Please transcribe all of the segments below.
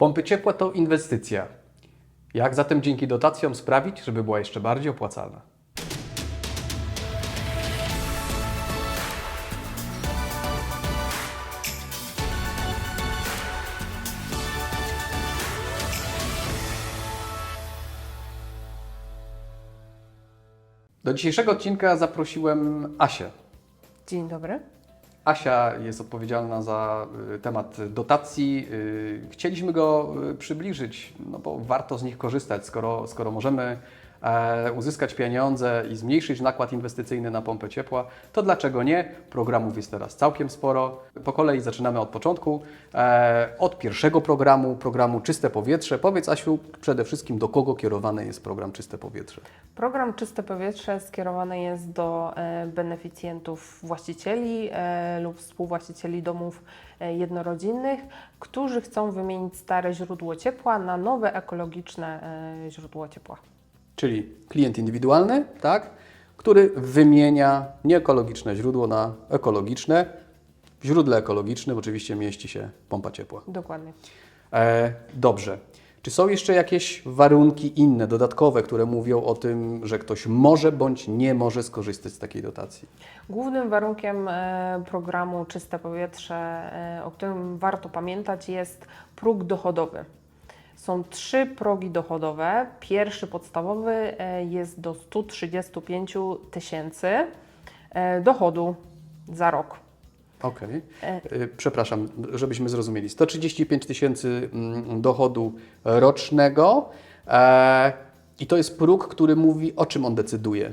Pompy ciepła to inwestycja. Jak zatem dzięki dotacjom sprawić, żeby była jeszcze bardziej opłacalna? Do dzisiejszego odcinka zaprosiłem Asię. Dzień dobry. Asia jest odpowiedzialna za y, temat dotacji. Y, Chcieliśmy go y, przybliżyć, no bo warto z nich korzystać, skoro, skoro możemy uzyskać pieniądze i zmniejszyć nakład inwestycyjny na pompę ciepła, to dlaczego nie? Programów jest teraz całkiem sporo. Po kolei zaczynamy od początku. E, Od pierwszego programu, programu Czyste Powietrze. Powiedz Asiu przede wszystkim, do kogo kierowany jest program Czyste Powietrze? Program Czyste Powietrze skierowany jest do e, beneficjentów, właścicieli e, lub współwłaścicieli domów e, jednorodzinnych, którzy chcą wymienić stare źródło ciepła na nowe ekologiczne e, źródło ciepła. Czyli klient indywidualny, tak, który wymienia nieekologiczne źródło na ekologiczne. W źródle ekologicznym oczywiście mieści się pompa ciepła. Dokładnie. E, dobrze. Czy są jeszcze jakieś warunki inne, dodatkowe, które mówią o tym, że ktoś może bądź nie może skorzystać z takiej dotacji? Głównym warunkiem e, programu Czyste Powietrze, e, o którym warto pamiętać, jest próg dochodowy. Są trzy progi dochodowe. Pierwszy podstawowy e, jest do 135 tysięcy e, dochodu za rok. Okej. E, E, Przepraszam, żebyśmy zrozumieli. 135 tysięcy mm, dochodu rocznego i to jest próg, który mówi, o czym on decyduje.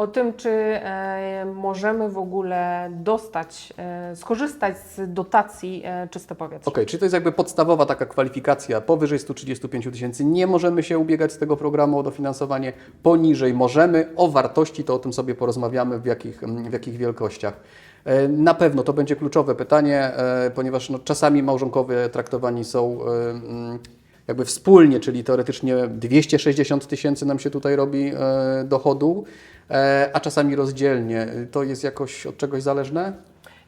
O, tym, czy e, możemy w ogóle dostać, e, skorzystać z dotacji e, Czyste Powietrze. Okej, czyli to jest jakby podstawowa taka kwalifikacja. Powyżej 135 tysięcy nie możemy się ubiegać z tego programu o dofinansowanie, poniżej możemy. O wartości to o tym sobie porozmawiamy, w jakich, w jakich wielkościach. Na pewno to będzie kluczowe pytanie, ponieważ no, czasami małżonkowie traktowani są mm, jakby wspólnie, czyli teoretycznie 260 tysięcy nam się tutaj robi e, dochodu, e, a czasami rozdzielnie. To jest jakoś od czegoś zależne?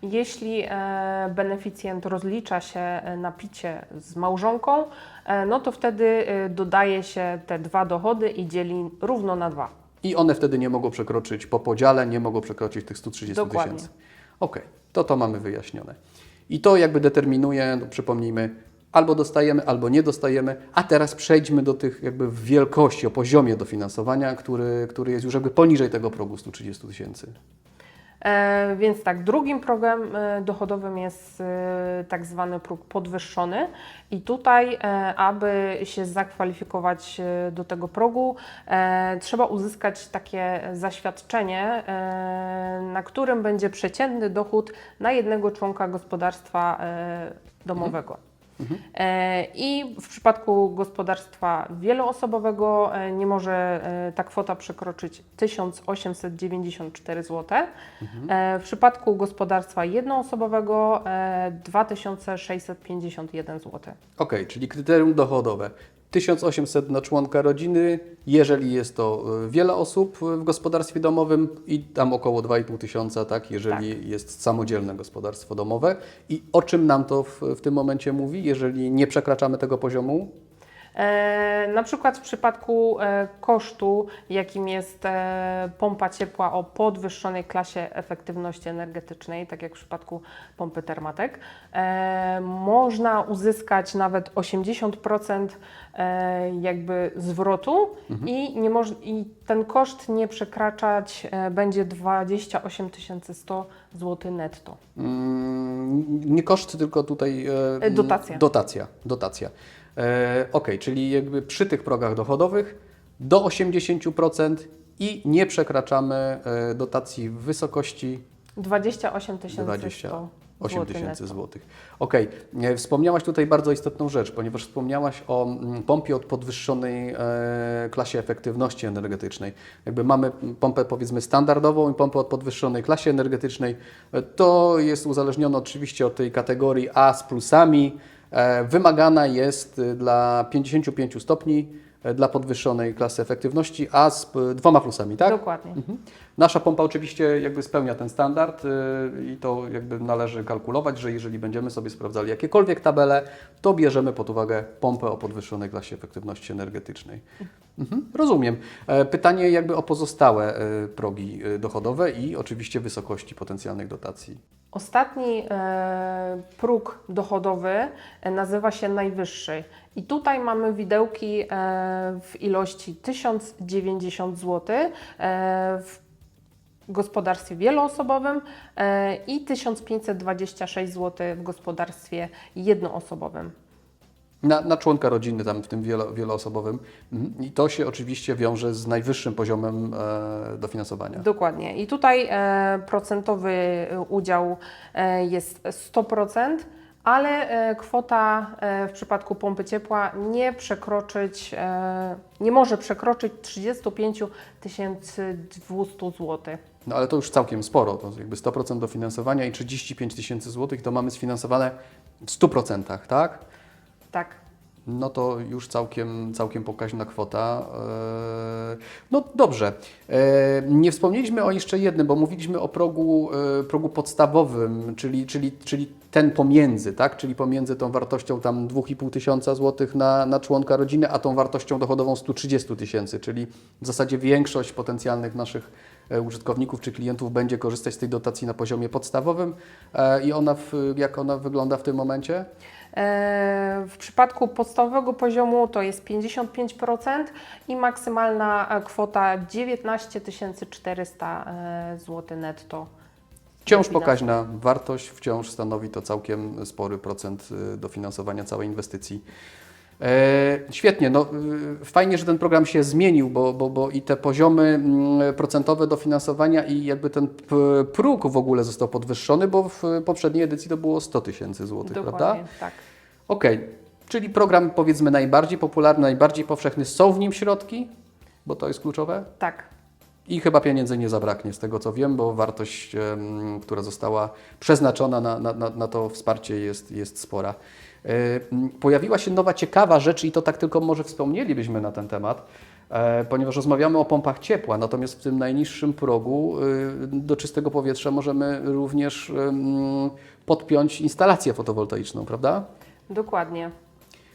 Jeśli e, beneficjent rozlicza się na picie z małżonką, no to wtedy dodaje się te dwa dochody i dzieli równo na dwa. I one wtedy nie mogą przekroczyć, po podziale nie mogą przekroczyć tych 130 Dokładnie. tysięcy. Okej, to to mamy wyjaśnione. I to jakby determinuje, no przypomnijmy, albo dostajemy, albo nie dostajemy, a teraz przejdźmy do tych jakby wielkości, o poziomie dofinansowania, który, który jest już jakby poniżej tego progu 130 tysięcy. E, Więc tak, drugim progiem e, dochodowym jest e, tak zwany próg podwyższony i tutaj, e, aby się zakwalifikować e, do tego progu, e, trzeba uzyskać takie zaświadczenie, e, na którym będzie przeciętny dochód na jednego członka gospodarstwa e, domowego. E, I w przypadku gospodarstwa wieloosobowego e, nie może e, ta kwota przekroczyć 1894 zł. W przypadku gospodarstwa jednoosobowego e, 2651 zł. Okej, czyli kryterium dochodowe. 1800 na członka rodziny, jeżeli jest to y, wiele osób w gospodarstwie domowym i tam około 2,5 tysiąca, tak, jeżeli jest samodzielne gospodarstwo domowe. I o czym nam to w, w tym momencie mówi, jeżeli nie przekraczamy tego poziomu? E, Na przykład w przypadku e, kosztu, jakim jest e, pompa ciepła o podwyższonej klasie efektywności energetycznej, tak jak w przypadku pompy Termatek, można uzyskać nawet 80% e, jakby zwrotu i, nie moż- i ten koszt nie przekraczać będzie 28 100 zł netto. Mm, nie koszt, tylko tutaj... E, dotacja. Dotacja, dotacja. E, Okej, czyli jakby przy tych progach dochodowych do 80% i nie przekraczamy e, dotacji w wysokości 28 100 28 zł tysięcy netto. złotych. Okej, E, wspomniałaś tutaj bardzo istotną rzecz, ponieważ wspomniałaś o mm, pompie o podwyższonej klasie efektywności energetycznej. Jakby mamy pompę powiedzmy standardową i pompę o podwyższonej klasie energetycznej. To jest uzależnione oczywiście od tej kategorii A z plusami. E, wymagana jest y, dla 55 stopni e, dla podwyższonej klasy efektywności, a z dwoma plusami, tak? Dokładnie. Mhm. Nasza pompa oczywiście jakby spełnia ten standard y, i to jakby należy kalkulować, że jeżeli będziemy sobie sprawdzali jakiekolwiek tabele, to bierzemy pod uwagę pompę o podwyższonej klasie efektywności energetycznej. Mhm. Rozumiem. E, Pytanie jakby o pozostałe e, progi e, dochodowe i oczywiście wysokości potencjalnych dotacji. Ostatni próg dochodowy nazywa się najwyższy. I tutaj mamy widełki w ilości 1090 zł w gospodarstwie wieloosobowym i 1526 zł w gospodarstwie jednoosobowym. Na, na członka rodziny tam w tym wielo, wieloosobowym Mhm. i to się oczywiście wiąże z najwyższym poziomem e, dofinansowania. Dokładnie. I tutaj e, procentowy e, udział e, jest 100%, ale e, kwota e, w przypadku pompy ciepła nie przekroczyć, e, nie może przekroczyć 35 200 zł. No ale to już całkiem sporo, to jakby 100% dofinansowania i 35 tysięcy złotych to mamy sfinansowane w 100%, tak? Tak. No to już całkiem, całkiem pokaźna kwota. Eee, No dobrze. Eee, Nie wspomnieliśmy o jeszcze jednym, bo mówiliśmy o progu, e, progu podstawowym, czyli, czyli, czyli ten pomiędzy, tak? Czyli pomiędzy tą wartością tam 2,5 tysiąca złotych na, na członka rodziny, a tą wartością dochodową 130 tysięcy, czyli w zasadzie większość potencjalnych naszych e, użytkowników czy klientów będzie korzystać z tej dotacji na poziomie podstawowym. E, I ona, w, jak ona wygląda w tym momencie? E, W przypadku podstawowego poziomu to jest 55% i maksymalna e, kwota 19 400 zł netto. Wciąż pokaźna wartość, wciąż stanowi to całkiem spory procent dofinansowania całej inwestycji. E, świetnie, no, y, fajnie, że ten program się zmienił, bo, bo, bo i te poziomy mm, procentowe dofinansowania i jakby ten próg w ogóle został podwyższony, bo w poprzedniej edycji to było 100 tysięcy złotych, prawda? Tak. Okej, czyli program powiedzmy najbardziej popularny, najbardziej powszechny, są w nim środki, bo to jest kluczowe? Tak. I chyba pieniędzy nie zabraknie, z tego co wiem, bo wartość, która została przeznaczona na, na, na, na to wsparcie jest, jest spora. M, Pojawiła się nowa ciekawa rzecz i to tak tylko może wspomnielibyśmy na ten temat, e, ponieważ rozmawiamy o pompach ciepła, natomiast w tym najniższym progu y, do czystego powietrza możemy również podpiąć instalację fotowoltaiczną, prawda? Dokładnie.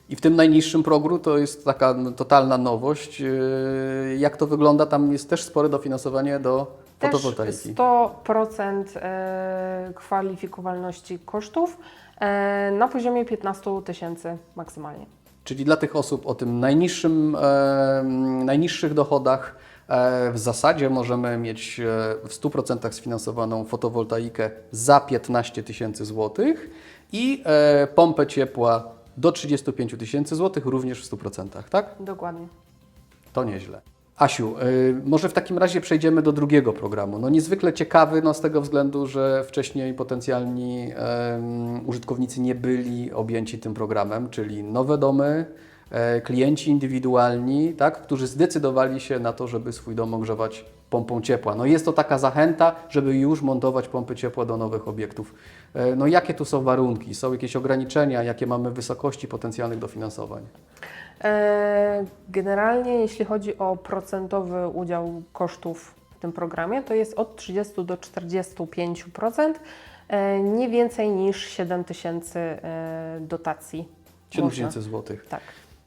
I w tym najniższym progu to jest taka totalna nowość. Yy, Jak to wygląda? Tam jest też spore dofinansowanie do Też fotowoltaiki. 100% e, kwalifikowalności kosztów e, na poziomie 15 tysięcy maksymalnie. Czyli dla tych osób o tym najniższym, e, najniższych dochodach w zasadzie możemy mieć w 100% sfinansowaną fotowoltaikę za 15 tysięcy złotych i pompę ciepła do 35 tysięcy złotych również w 100%, tak? Dokładnie. To nieźle. Asiu, y, może w takim razie przejdziemy do drugiego programu. No niezwykle ciekawy no, z tego względu, że wcześniej potencjalni użytkownicy nie byli objęci tym programem, czyli nowe domy, e, klienci indywidualni, tak, którzy zdecydowali się na to, żeby swój dom ogrzewać pompą ciepła. No jest to taka zachęta, żeby już montować pompy ciepła do nowych obiektów. E, No jakie tu są warunki? Są jakieś ograniczenia? Jakie mamy wysokości potencjalnych dofinansowań? E, Generalnie jeśli chodzi o procentowy udział kosztów w tym programie, to jest od 30 do 45%, e, nie więcej niż 7 tysięcy dotacji. 7 można. tysięcy złotych. Tak.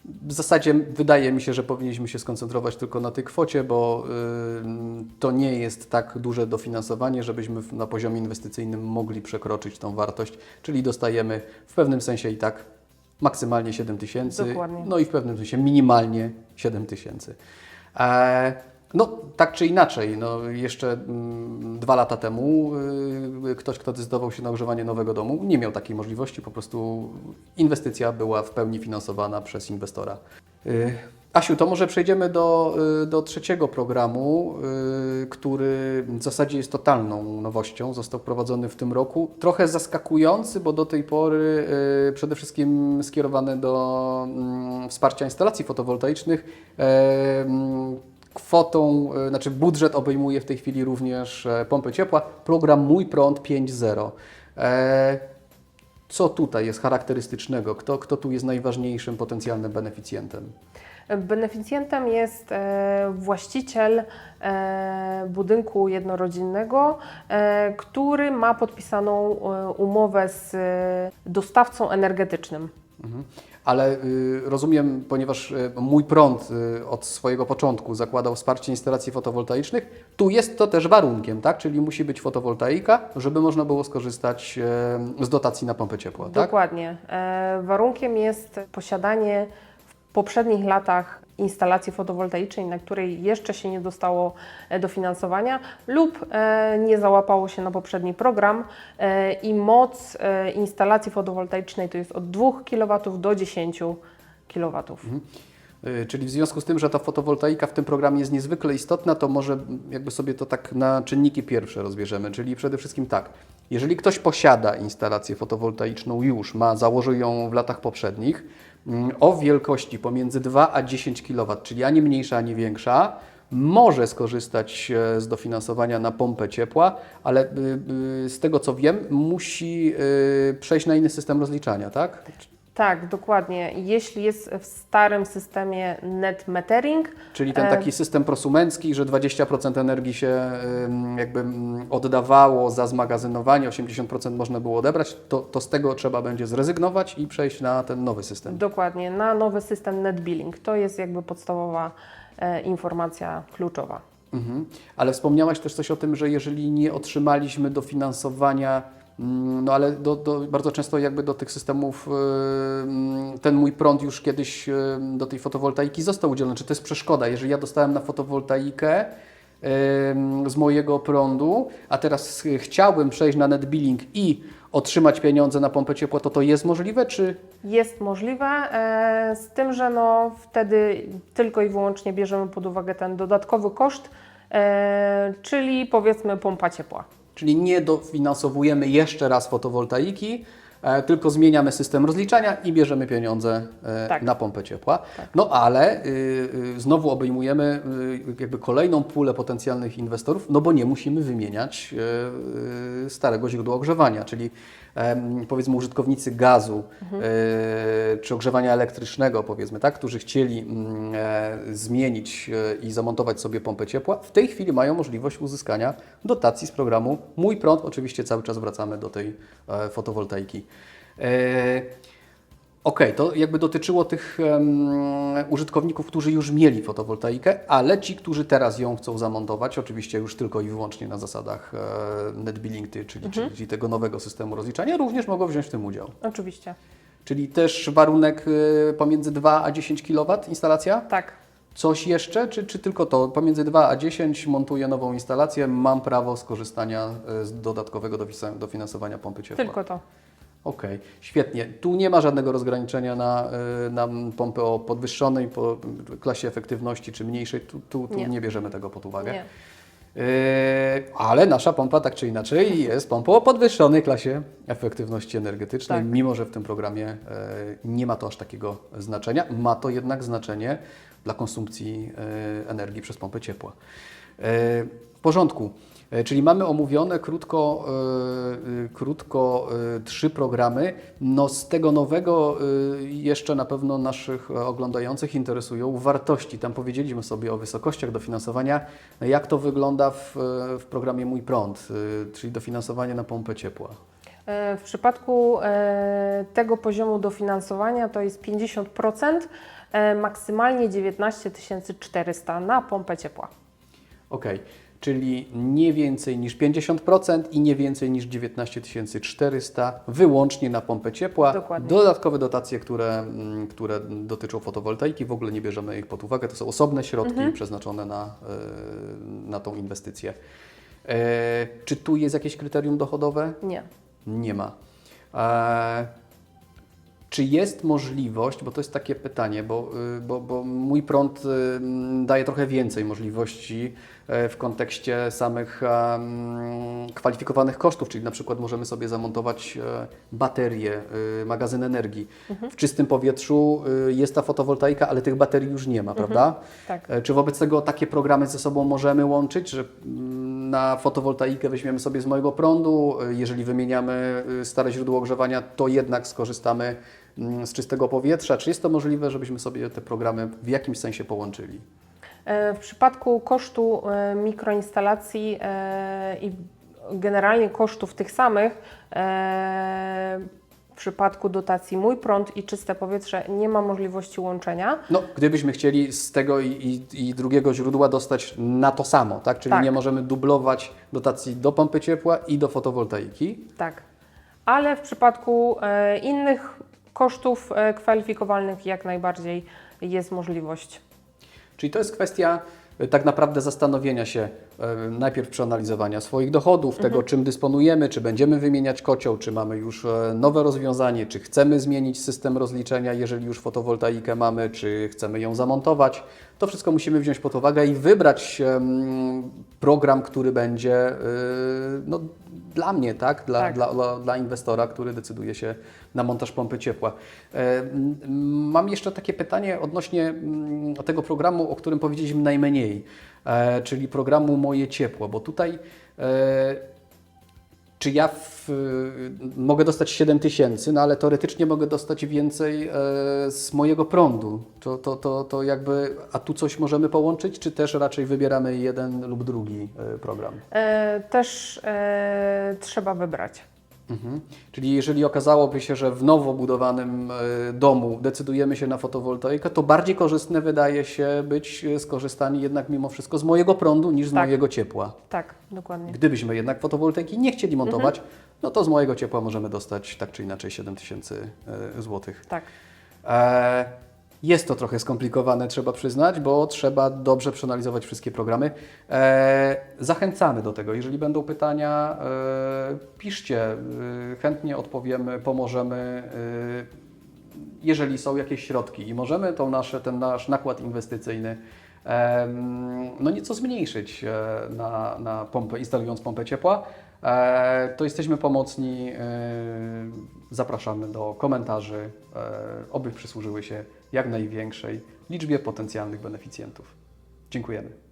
W zasadzie wydaje mi się, że powinniśmy się skoncentrować tylko na tej kwocie, bo y, to nie jest tak duże dofinansowanie, żebyśmy na poziomie inwestycyjnym mogli przekroczyć tą wartość, czyli dostajemy w pewnym sensie i tak maksymalnie 7 tysięcy, no i w pewnym sensie minimalnie 7 tysięcy. No, tak czy inaczej, no, jeszcze mm, dwa lata temu y, ktoś, kto decydował się na ogrzewanie nowego domu, nie miał takiej możliwości, po prostu inwestycja była w pełni finansowana przez inwestora. Y, Asiu, to może przejdziemy do, y, do trzeciego programu, y, który w zasadzie jest totalną nowością. Został wprowadzony w tym roku. Trochę zaskakujący, bo do tej pory przede wszystkim skierowany do mm, wsparcia instalacji fotowoltaicznych. E, mm, Kwotą, y, znaczy budżet obejmuje w tej chwili również e, pompy ciepła. Program Mój Prąd 5.0. E, Co tutaj jest charakterystycznego? Kto, kto tu jest najważniejszym potencjalnym beneficjentem? Beneficjentem jest e, właściciel e, budynku jednorodzinnego, e, który ma podpisaną e, umowę z e, dostawcą energetycznym. Mhm. Ale y, rozumiem, ponieważ y, mój prąd y, od swojego początku zakładał wsparcie instalacji fotowoltaicznych, tu jest to też warunkiem, tak? Czyli musi być fotowoltaika, żeby można było skorzystać z dotacji na pompę ciepła, tak? Dokładnie. E, warunkiem jest posiadanie w poprzednich latach instalacji fotowoltaicznej, na której jeszcze się nie dostało e, dofinansowania lub e, nie załapało się na poprzedni program e, i moc instalacji fotowoltaicznej to jest od 2 kW do 10 kW. Y, Czyli w związku z tym, że ta fotowoltaika w tym programie jest niezwykle istotna, to może jakby sobie to tak na czynniki pierwsze rozbierzemy. Czyli przede wszystkim tak, jeżeli ktoś posiada instalację fotowoltaiczną już, ma, założył ją w latach poprzednich, o wielkości pomiędzy 2 a 10 kW, czyli ani mniejsza, ani większa, może skorzystać e, z dofinansowania na pompę ciepła, ale y, y, z tego co wiem, musi przejść na inny system rozliczania, tak? Tak, dokładnie. Jeśli jest w starym systemie net metering, Czyli ten E, taki system prosumencki, że 20% energii się jakby ym, oddawało za zmagazynowanie, 80% można było odebrać, to, to z tego trzeba będzie zrezygnować i przejść na ten nowy system. Dokładnie, na nowy system net billing. To jest jakby podstawowa e, informacja kluczowa. Mhm. Ale wspomniałaś też coś o tym, że jeżeli nie otrzymaliśmy dofinansowania, mm, no ale do, do, bardzo często jakby do tych systemów ym, ten mój prąd już kiedyś ym, do tej fotowoltaiki został udzielony. Czy to jest przeszkoda? Jeżeli ja dostałem na fotowoltaikę ym, z mojego prądu, a teraz y, chciałbym przejść na net billing i otrzymać pieniądze na pompę ciepła, to to jest możliwe, czy Jest możliwe, e, z tym, że no wtedy tylko i wyłącznie bierzemy pod uwagę ten dodatkowy koszt, e, czyli powiedzmy pompa ciepła. Czyli nie dofinansowujemy jeszcze raz fotowoltaiki, e, tylko zmieniamy system rozliczania i bierzemy pieniądze e, Tak. na pompę ciepła. No ale y, y, znowu obejmujemy y, jakby kolejną pulę potencjalnych inwestorów, no bo nie musimy wymieniać y, starego źródła ogrzewania, czyli powiedzmy użytkownicy gazu y, czy ogrzewania elektrycznego, powiedzmy, tak, którzy chcieli mm, e, zmienić e, i zamontować sobie pompę ciepła, w tej chwili mają możliwość uzyskania dotacji z programu Mój Prąd. Oczywiście cały czas wracamy do tej e, fotowoltaiki. Okej, to jakby dotyczyło tych em, użytkowników, którzy już mieli fotowoltaikę, ale ci, którzy teraz ją chcą zamontować, oczywiście już tylko i wyłącznie na zasadach e, net billing, ty, czyli, czyli tego nowego systemu rozliczania, również mogą wziąć w tym udział. Oczywiście. Czyli też warunek e, pomiędzy 2 a 10 kW instalacja? Tak. Coś jeszcze, czy, czy tylko to? Pomiędzy 2 a 10 montuję nową instalację, mam prawo skorzystania e, z dodatkowego dofinansowania pompy ciepła. Tylko to. Okej, świetnie. Tu nie ma żadnego rozgraniczenia na, y, na pompę o podwyższonej po klasie efektywności czy mniejszej. Tu, tu, tu nie. Nie. bierzemy tego pod uwagę. Nie. Yy, ale nasza pompa tak czy inaczej jest pompą o podwyższonej klasie efektywności energetycznej, Tak. mimo że w tym programie e, nie ma to aż takiego znaczenia. Ma to jednak znaczenie dla konsumpcji e, energii przez pompę ciepła. W porządku. E, Czyli mamy omówione krótko, e, krótko e, trzy programy. No z tego nowego jeszcze na pewno naszych oglądających interesują wartości. Tam powiedzieliśmy sobie o wysokościach dofinansowania. Jak to wygląda w, w programie Mój Prąd, czyli dofinansowanie na pompę ciepła? W przypadku tego poziomu dofinansowania to jest 50%, e, maksymalnie 19 400 na pompę ciepła. Ok, czyli nie więcej niż 50% i nie więcej niż 19 400 wyłącznie na pompę ciepła. Dokładnie. Dodatkowe dotacje, które, mm, które dotyczą fotowoltaiki, w ogóle nie bierzemy ich pod uwagę. To są osobne środki Mhm. przeznaczone na, e, na tą inwestycję. E, Czy tu jest jakieś kryterium dochodowe? Nie. Nie ma. E, czy jest możliwość, bo to jest takie pytanie, bo, y, bo, bo mój prąd y, daje trochę więcej możliwości e, w kontekście samych kwalifikowanych kosztów, czyli na przykład możemy sobie zamontować baterie, y, magazyn energii. W czystym powietrzu y, jest ta fotowoltaika, ale tych baterii już nie ma, prawda? Tak. E, Czy wobec tego takie programy ze sobą możemy łączyć, że na fotowoltaikę weźmiemy sobie z mojego prądu, jeżeli wymieniamy e, stare źródło ogrzewania, to jednak skorzystamy mm, z czystego powietrza. Czy jest to możliwe, żebyśmy sobie te programy w jakimś sensie połączyli? E, W przypadku kosztu e, mikroinstalacji e, i generalnie kosztów tych samych, przypadku dotacji Mój Prąd i Czyste Powietrze nie ma możliwości łączenia. No, gdybyśmy chcieli z tego i, i, i drugiego źródła dostać na to samo, tak? Czyli Tak. nie możemy dublować dotacji do pompy ciepła i do fotowoltaiki. Tak. Ale w przypadku e, innych kosztów e, kwalifikowalnych jak najbardziej jest możliwość. Czyli to jest kwestia e, tak naprawdę zastanowienia się, najpierw przeanalizowania swoich dochodów, tego czym dysponujemy, czy będziemy wymieniać kocioł, czy mamy już e, nowe rozwiązanie, czy chcemy zmienić system rozliczenia, jeżeli już fotowoltaikę mamy, czy chcemy ją zamontować. To wszystko musimy wziąć pod uwagę i wybrać program, który będzie e, no, dla mnie, tak? Dla, Tak. Dla, dla, dla inwestora, który decyduje się na montaż pompy ciepła. E, Mam jeszcze takie pytanie odnośnie mm, tego programu, o którym powiedzieliśmy najmniej, czyli programu Moje Ciepło, bo tutaj e, czy ja w, mogę dostać 7 tysięcy, no ale teoretycznie mogę dostać więcej e, z mojego prądu. To, to, to, to jakby, a tu coś możemy połączyć, czy też raczej wybieramy jeden lub drugi e, program? E, Też e, trzeba wybrać. Mhm. Czyli jeżeli okazałoby się, że w nowo budowanym e, domu decydujemy się na fotowoltaikę, to bardziej korzystne wydaje się być e, skorzystanie jednak mimo wszystko z mojego prądu niż z Tak. mojego ciepła. Tak, dokładnie. Gdybyśmy jednak fotowoltaiki nie chcieli montować, no to z mojego ciepła możemy dostać tak czy inaczej 7 tysięcy e, złotych. Tak. E, Jest to trochę skomplikowane, trzeba przyznać, bo trzeba dobrze przeanalizować wszystkie programy. E, Zachęcamy do tego. Jeżeli będą pytania, e, piszcie, e, chętnie odpowiemy, pomożemy. e, Jeżeli są jakieś środki i możemy tą nasze, ten nasz nakład inwestycyjny no nieco zmniejszyć e, na, na pompę, instalując pompę ciepła, to jesteśmy pomocni. e, Zapraszamy do komentarzy, e, oby przysłużyły się jak największej liczbie potencjalnych beneficjentów. Dziękujemy.